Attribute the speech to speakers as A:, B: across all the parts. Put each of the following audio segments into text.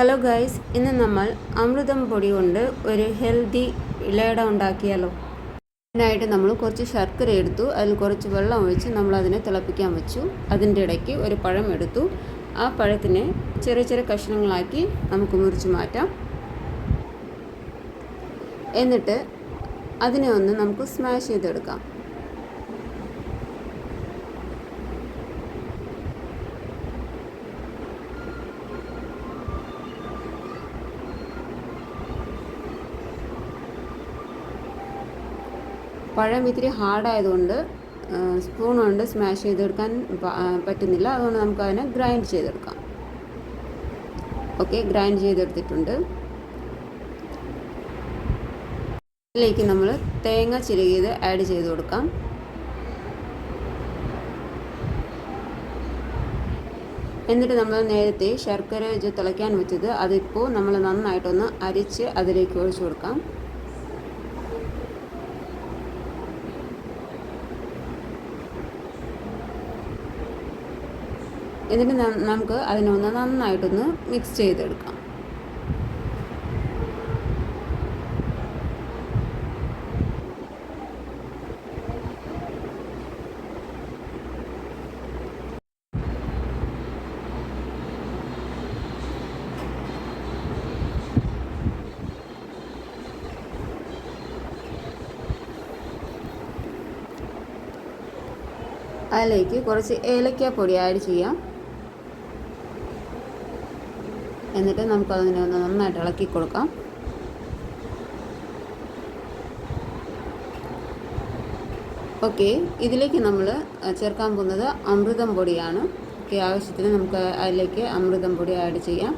A: Hello guys ഇന്ന് നമ്മൾ അമൃതം പൊടി കൊണ്ട് ഒരു ഹെൽത്തി ഇളയട ഉണ്ടാക്കിയാലോ. അതിനായിട്ട് നമ്മൾ കുറച്ച് ശർക്കര എടുത്തു. അതിൽ കുറച്ച് വെള്ളം ഒഴിച്ച് നമ്മൾ അതിനെ തിളപ്പിക്കാൻ വെച്ചു. അതിന്റെ ഇടയ്ക്ക് ഒരു പഴം എടുത്തു. ആ പഴത്തിനെ ചെറിയ ചെറിയ കഷ്ണങ്ങളാക്കി നമുക്ക് മുറിച്ച് മാറ്റാം. എന്നിട്ട് അതിനെ ഒന്ന് നമുക്ക് സ്മാഷ് ചെയ്തെടുക്കാം. പഴം ഇത്തിരി ഹാർഡായതുകൊണ്ട് സ്പൂൺ കൊണ്ട് സ്മാഷ് ചെയ്തെടുക്കാൻ പറ്റുന്നില്ല. അതുകൊണ്ട് നമുക്ക് അതിനെ ഗ്രൈൻഡ് ചെയ്തെടുക്കാം. ഓക്കെ ഗ്രൈൻഡ് ചെയ്തെടുത്തിട്ടുണ്ട്. അതിലേക്ക് നമ്മൾ തേങ്ങ ചിരകിയത് ആഡ് ചെയ്ത് കൊടുക്കാം. എന്നിട്ട് നമ്മൾ നേരത്തെ ശർക്കര തിളയ്ക്കാൻ വെച്ചത് അതിപ്പോൾ നമ്മൾ നന്നായിട്ടൊന്ന് അരിച്ച് അതിലേക്ക് ഒഴിച്ചു കൊടുക്കാം. എന്നിട്ട് നമുക്ക് അതിനൊന്ന് നന്നായിട്ടൊന്ന് മിക്സ് ചെയ്തെടുക്കാം. അതിലേക്ക് കുറച്ച് ഏലക്കാപ്പൊടി ആഡ് ചെയ്യാം. എന്നിട്ട് നമുക്ക് അതിനെ ഒന്ന് നന്നായിട്ട് ഇളക്കി കൊടുക്കാം. ഓക്കെ ഇതിലേക്ക് നമ്മൾ ചേർക്കാൻ പോകുന്നത് അമൃതം പൊടിയാണ്. ഓക്കെ ആവശ്യത്തിന് നമുക്ക് അതിലേക്ക് അമൃതം പൊടി ആഡ് ചെയ്യാം.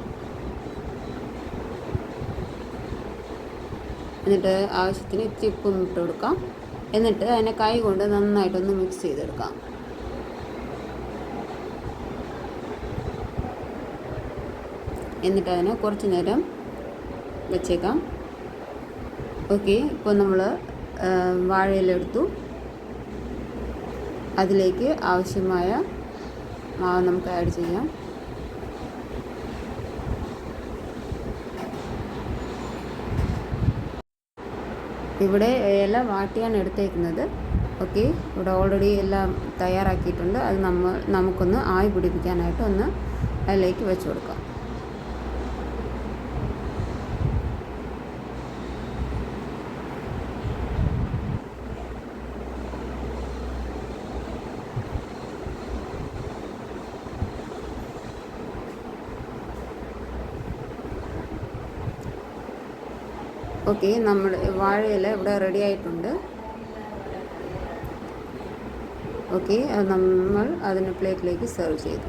A: എന്നിട്ട് ആവശ്യത്തിന് ഇത്തിരി ഉപ്പും ഇട്ട് കൊടുക്കാം. എന്നിട്ട് അതിനെ കൈ കൊണ്ട് നന്നായിട്ടൊന്ന് മിക്സ് ചെയ്തെടുക്കാം. എന്നിട്ട് അതിനെ കുറച്ച് നേരം വെച്ചേക്കാം. ഓക്കെ ഇപ്പോൾ നമ്മൾ വാഴയിലെടുത്തു അതിലേക്ക് ആവശ്യമായ മാവ് നമുക്ക് ആഡ് ചെയ്യാം. ഇവിടെ ഇല വാട്ടിയാണ് എടുത്തേക്കുന്നത്. ഓക്കെ ഇവിടെ ഓൾറെഡി എല്ലാം തയ്യാറാക്കിയിട്ടുണ്ട്. അത് നമ്മൾ നമുക്കൊന്ന് ആയി പിടിപ്പിക്കാനായിട്ട് ഒന്ന് അതിലേക്ക് വെച്ച് കൊടുക്കാം. ഓക്കെ നമ്മൾ വാഴയില ഇവിടെ റെഡി ആയിട്ടുണ്ട്. ഓക്കെ നമ്മൾ അതിന് പ്ലേറ്റിലേക്ക് സെർവ് ചെയ്തു.